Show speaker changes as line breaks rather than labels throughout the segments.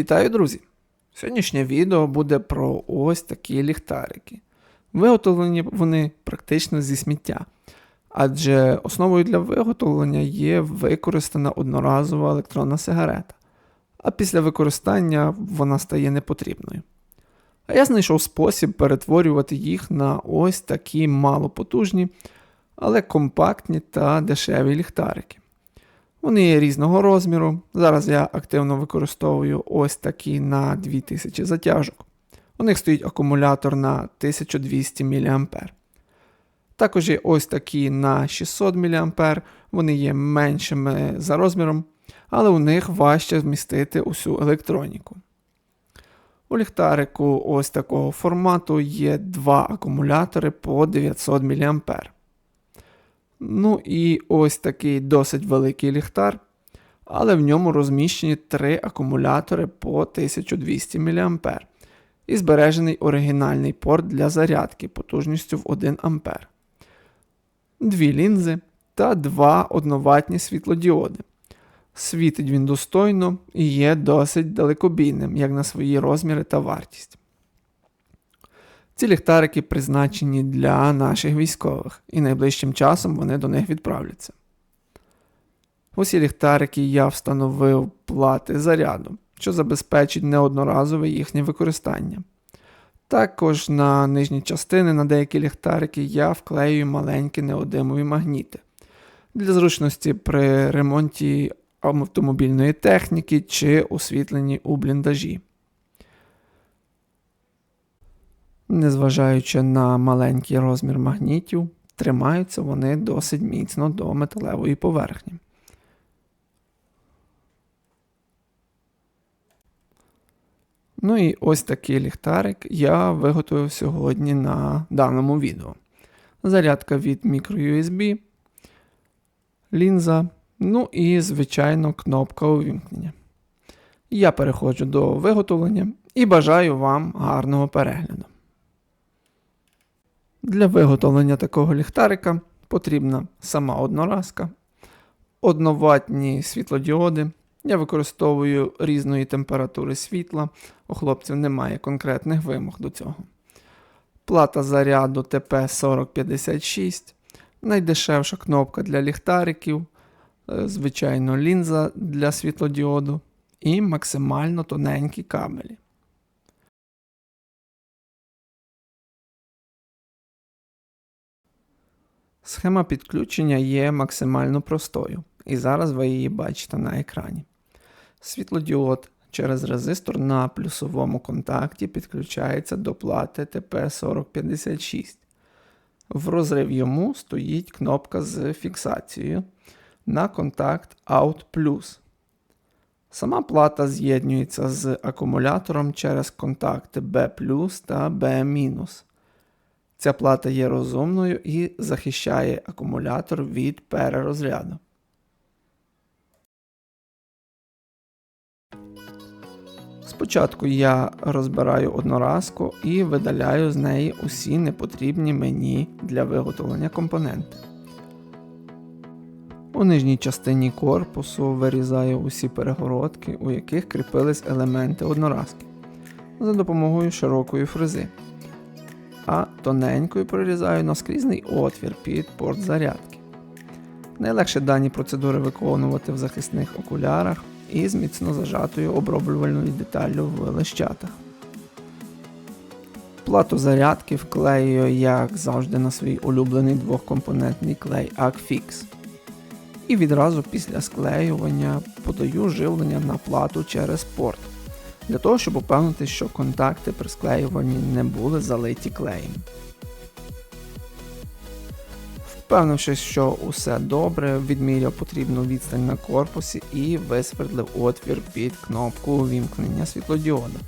Вітаю, друзі! Сьогоднішнє відео буде про ось такі ліхтарики. Виготовлені вони практично зі сміття, адже основою для виготовлення є використана одноразова електронна сигарета, а після використання вона стає непотрібною. А я знайшов спосіб перетворювати їх на ось такі малопотужні, але компактні та дешеві ліхтарики. Вони є різного розміру. Зараз я активно використовую ось такі на 2000 затяжок. У них стоїть акумулятор на 1200 мА. Також є ось такі на 600 мА, вони є меншими за розміром, але у них важче вмістити усю електроніку. У ліхтарику ось такого формату є два акумулятори по 900 мА. Ну і ось такий досить великий ліхтар, але в ньому розміщені три акумулятори по 1200 мА і збережений оригінальний порт для зарядки потужністю в 1 А. Дві лінзи та два одноватні світлодіоди. Світить він достойно і є досить далекобійним, як на свої розміри та вартість. Ці ліхтарики призначені для наших військових, і найближчим часом вони до них відправляться. Усі ліхтарики я встановив плати заряду, що забезпечить неодноразове їхнє використання. Також на нижні частини на деякі ліхтарики я вклеюю маленькі неодимові магніти для зручності при ремонті автомобільної техніки чи освітленні у бліндажі. Незважаючи на маленький розмір магнітів, тримаються вони досить міцно до металевої поверхні. Ну і ось такий ліхтарик я виготовив сьогодні на даному відео. Зарядка від microUSB, лінза, ну і, звичайно, кнопка увімкнення. Я переходжу до виготовлення і бажаю вам гарного перегляду. Для виготовлення такого ліхтарика потрібна сама одноразка, одноватні світлодіоди. Я використовую різної температури світла, у хлопців немає конкретних вимог до цього. Плата заряду ТП4056, найдешевша кнопка для ліхтариків, е, звичайно, лінза для світлодіоду і максимально тоненькі кабелі. Схема підключення є максимально простою, і зараз ви її бачите на екрані. Світлодіод через резистор на плюсовому контакті підключається до плати ТП4056. В розрив йому стоїть кнопка з фіксацією на контакт Out Сама плата з'єднюється з акумулятором через контакти B та B-. Ця плата є розумною і захищає акумулятор від перерозряду. Спочатку я розбираю одноразку і видаляю з неї усі непотрібні мені для виготовлення компоненти. У нижній частині корпусу вирізаю усі перегородки, у яких кріпились елементи одноразки за допомогою широкої фрези а тоненькою прорізаю наскрізний отвір під порт зарядки. Найлегше дані процедури виконувати в захисних окулярах і з міцно зажатою оброблювальною деталлю в лищатах. Плату зарядки вклеюю, як завжди, на свій улюблений двохкомпонентний клей Agfix. І відразу після склеювання подаю живлення на плату через порт для того, щоб упевнити, що контакти при склеюванні не були залиті клеєм. Впевнившись, що усе добре, відміряв потрібну відстань на корпусі і висвердлив отвір під кнопку увімкнення світлодіода.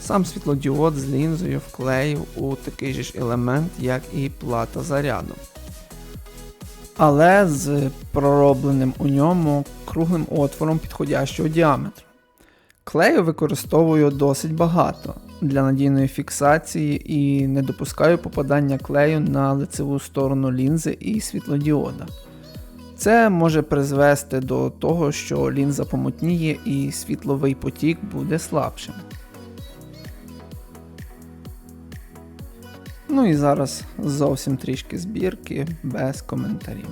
Сам світлодіод з лінзою вклеїв у такий же ж елемент, як і плата заряду. Але з проробленим у ньому круглим отвором підходящого діаметру. Клею використовую досить багато для надійної фіксації і не допускаю попадання клею на лицеву сторону лінзи і світлодіода. Це може призвести до того, що лінза помутніє і світловий потік буде слабшим. Ну і зараз зовсім трішки збірки без коментарів.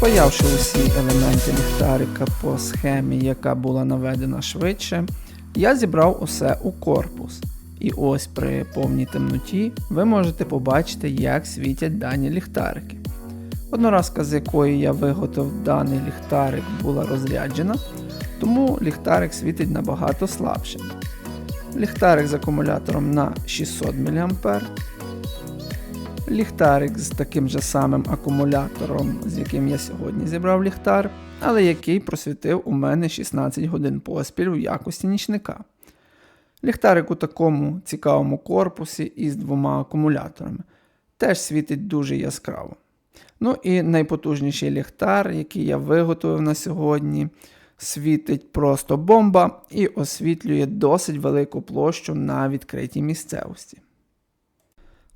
Спаявши усі елементи ліхтарика по схемі, яка була наведена швидше, я зібрав усе у корпус. І ось при повній темноті ви можете побачити, як світять дані ліхтарики. Одноразка, з якої я виготовив даний ліхтарик, була розряджена, тому ліхтарик світить набагато слабше. Ліхтарик з акумулятором на 600 мА, ліхтарик з таким же самим акумулятором, з яким я сьогодні зібрав ліхтар, але який просвітив у мене 16 годин поспіль у якості нічника. Ліхтарик у такому цікавому корпусі із двома акумуляторами. Теж світить дуже яскраво. Ну і найпотужніший ліхтар, який я виготовив на сьогодні, світить просто бомба і освітлює досить велику площу на відкритій місцевості.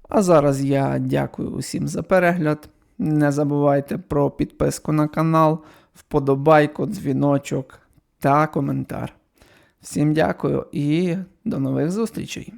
А зараз я дякую усім за перегляд. Не забувайте про підписку на канал, вподобайку, дзвіночок та коментар. Всім дякую і до нових зустрічей!